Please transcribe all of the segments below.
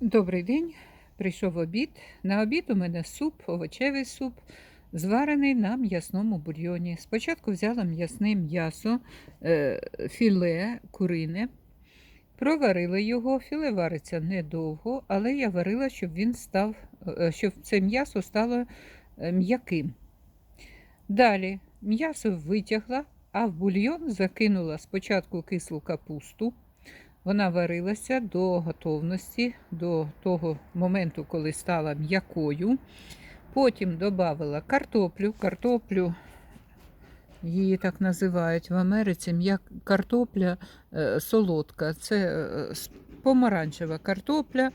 Добрий день. Прийшов обід. На обід у мене суп, овочевий суп, зварений на м'ясному бульйоні. Спочатку взяла м'ясне м'ясо, е, філе курине, проварила його. Філе вариться недовго, але я варила, щоб він став, е, щоб це м'ясо стало е, м'яким. Далі м'ясо витягла, а в бульйон закинула спочатку кислу капусту. Вона варилася до готовності, до того моменту, коли стала м'якою. Потім додала картоплю. Картоплю, її так називають в Америці, м'як... картопля е, солодка. Це е, помаранчева картопля,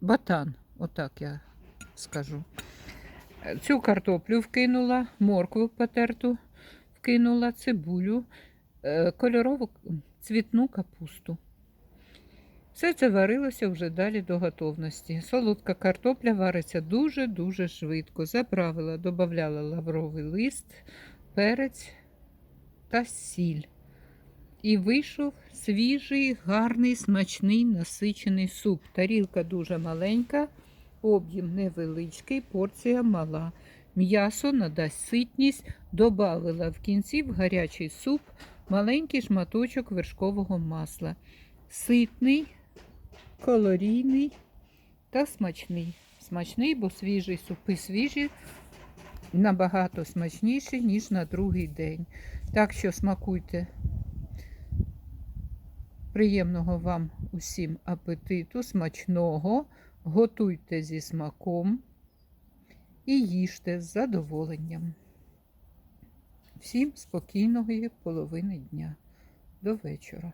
батан, отак я скажу. Цю картоплю вкинула, моркву потерту вкинула, цибулю, кольорову цвітну капусту. Все це варилося вже далі до готовності. Солодка картопля вариться дуже-дуже швидко. Заправила, додавала лавровий лист, перець та сіль. І вийшов свіжий, гарний, смачний, насичений суп. Тарілка дуже маленька, об'єм невеличкий, порція мала. М'ясо надасть ситність, додавила в кінці в гарячий суп маленький шматочок вершкового масла. Ситний, калорійний та смачний. Смачний, бо свіжий супи свіжі набагато смачніші, ніж на другий день. Так що смакуйте. Приємного вам усім апетиту, смачного, готуйте зі смаком і їжте з задоволенням. Всім спокійної половини дня. До вечора.